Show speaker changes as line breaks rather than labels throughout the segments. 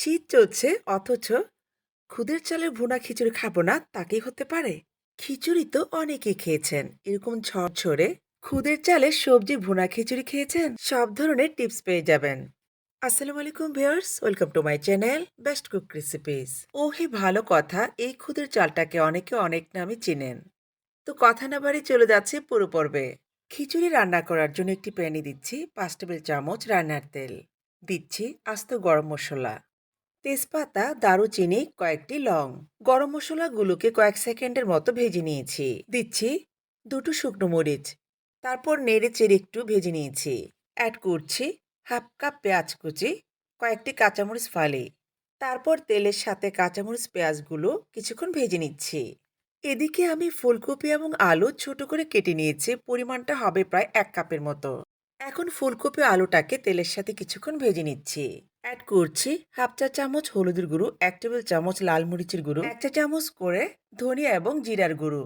শীত চলছে, অথচ খুদের চালের ভুনা খিচুড়ি খাব না তা কি হতে পারে। খিচুড়ি তো অনেকেই খেয়েছেন। এরকম ঝরঝরে খুদের চালের সবজি, ভুনা খিচুড়ি খেয়েছেন, সব ধরনের টিপস পেয়ে যাবেন। আসসালামু আলাইকুম viewers, welcome to my channel best cook recipes. ও হে ভালো কথা, এই খুদের চালটাকে অনেকে অনেক নামে চেনেন। তো কথা না বাড়ি চলে যাচ্ছে পুরো পর্বে। খিচুড়ি রান্না করার জন্য একটি প্যানে দিচ্ছি পাঁচ টেবিল চামচ রান্নার তেল। দিচ্ছি আস্ত গরম মশলা। তেজপাতা, দারুচিনি, কয়েকটি লং। গরম মশলাগুলোকে কয়েক সেকেন্ডের মতো ভেজে নিয়েছি। দিচ্ছি দুটো শুকনো মরিচ। তারপর নেড়ে চেড়ে একটু ভেজে নিয়েছি। অ্যাড করছি হাফ কাপ পেঁয়াজ কুচি, কয়েকটি কাঁচামরিচ ফালি। তারপর তেলের সাথে কাঁচামরিচ পেঁয়াজগুলো কিছুক্ষণ ভেজে নিচ্ছি। এদিকে আমি ফুলকপি এবং আলু ছোট করে কেটে নিয়েছি, পরিমাণটা হবে প্রায় এক কাপের মতো। এখন ফুলকপি আলুটাকে তেলের সাথে কিছুক্ষণ ভেজে নিচ্ছি। অ্যাড করছি হাফ চা চামচ হলুদের গুঁড়ো, এক টেবিল চামচ লাল মরিচের গুঁড়ো, এক চা চামচ করে ধনিয়া এবং জিরার গুঁড়ো।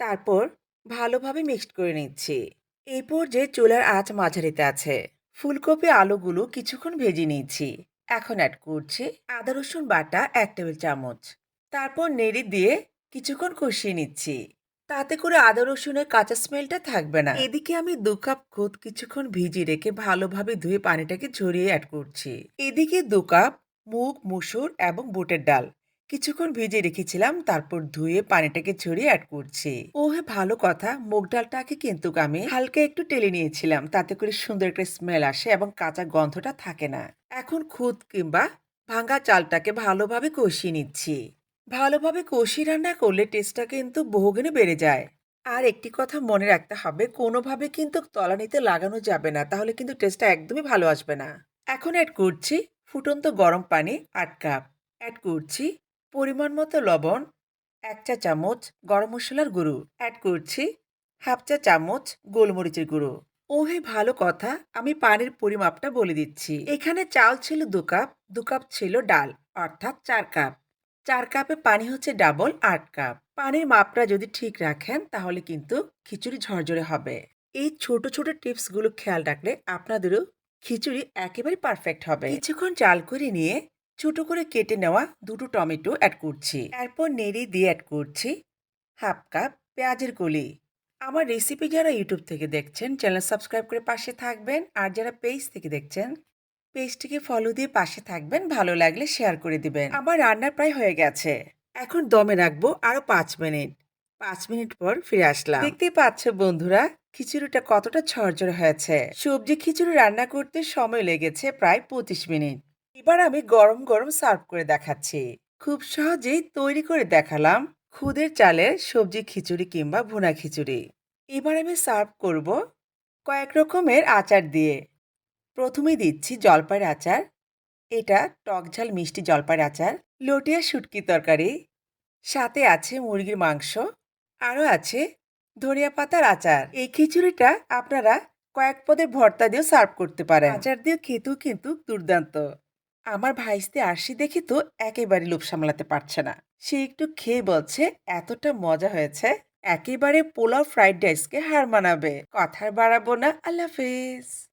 তারপর ভালোভাবে মিক্সড করে নিচ্ছি। এই পর্যায়ে চুলার আঁচ মাঝারিতে আছে। ফুলকপি আলুগুলো কিছুক্ষণ ভেজে নিয়েছি এখন অ্যাড করছি আদা, রসুন বাটা, এক টেবিল চামচ। তারপর নেড়ি দিয়ে কিছুক্ষণ কষিয়ে নিচ্ছি। তাতে করে আদা, রসুনের কাঁচা স্মেলটা থাকবে না। এদিকে আমি দু কাপ খুদ কিছুক্ষণ ভিজিয়ে রেখে ভালোভাবে ধুয়ে পানিটাকে ঝরিয়ে অ্যাড করছি। এদিকে দু কাপ মুগ, মুসুর এবং বুটের ডাল কিছুক্ষণ ভিজিয়ে রেখেছিলাম, তারপর ধুয়ে পানিটাকে ছড়িয়ে অ্যাড করছি। ও হ্যাঁ ভালো কথা। মুগ ডালটাকে কিন্তু আমি হালকা একটু টেলে নিয়েছিলাম, তাতে করে সুন্দর একটা স্মেল আসে এবং কাঁচা গন্ধটা থাকে না। এখন খুদ কিংবা ভাঙা চালটাকে ভালোভাবে কষিয়ে নিচ্ছি। ভালোভাবে কষি রান্না করলে টেস্টটা কিন্তু বহুগুণে বেড়ে যায়। আর একটি কথা মনে রাখতে হবে, কোনোভাবে কিন্তু তলানিতে লাগানো যাবে না, তাহলে কিন্তু টেস্টটা একদমই ভালো আসবে না। এখন অ্যাড করছি ফুটন্ত গরম পানি আট কাপ অ্যাড করছি পরিমাণ মতো লবণ, এক চা চামচ গরম মশলার গুঁড়ো। অ্যাড করছি হাফ চা চামচ গোলমরিচের গুঁড়ো। ওহে, ভালো কথা, আমি পানির পরিমাপটা বলে দিচ্ছি। এখানে চাল ছিল দু কাপ দু কাপ ছিল ডাল, অর্থাৎ চার কাপ চার কাপে পানি হচ্ছে ডাবল আট কাপ। পানির মাপটা যদি ঠিক রাখেন, তাহলে কিন্তু খিচুড়ি ঝরঝরে হবে। এই ছোট ছোট টিপসগুলো খেয়াল রাখলে আপনাদেরও খিচুড়ি একেবারে পারফেক্ট হবে। কিছুক্ষণ চাল করে নিয়ে ছোট করে কেটে নেওয়া দুটো টমেটো অ্যাড করছি। এরপর নেড়ে দিয়ে অ্যাড করছি হাফ কাপ পেঁয়াজের কলি। আমার রেসিপি যারা ইউটিউব থেকে দেখছেন চ্যানেল সাবস্ক্রাইব করে পাশে থাকবেন। আর যারা পেজ থেকে দেখছেন পেজটিকে ফলো দিয়ে পাশে থাকবেন, ভালো লাগলে শেয়ার করে দিবেন। আমার রান্না প্রায় হয়ে গেছে। এখন দমে রাখব আরও পাঁচ মিনিট। পাঁচ মিনিট পর ফিরে আসলাম। দেখতেই পাচ্ছ বন্ধুরা, খিচুড়িটা কতটা ঝরঝরে হয়েছে। সবজি খিচুড়ি রান্না করতে সময় লেগেছে প্রায় পঁচিশ মিনিট। এবার আমি গরম গরম সার্ভ করে দেখাচ্ছি। খুব সহজেই তৈরি করে দেখালাম খুদের চালের সবজি খিচুড়ি কিংবা ভুনা খিচুড়ি। এবার আমি সার্ভ করব কয়েক রকমের আচার দিয়ে। প্রথমে দিচ্ছি জলপাইয়ের আচার। এটা টক ঝাল মিষ্টি জলপাইয়ের আচার। লটিয়া শুটকি তরকারি। সাথে আছে মুরগির মাংস। আরও আছে ধনিয়া পাতার আচার। এই খিচুড়িটা আপনারা কয়েক পদের ভর্তা দিয়েও সার্ভ করতে পারেন। আচার দিয়ে খেতেও কিন্তু দুর্দান্ত। আমার ভাইস্তে আসি দেখি তো একেবারে লোভ সামলাতে পারছে না। সে একটু খেয়ে বলছে, এতটা মজা হয়েছে। একেবারে পোলাও ফ্রাইড রাইসকে হার মানাবে। কথার বাড়াবো না। আল্লাহ হাফেজ।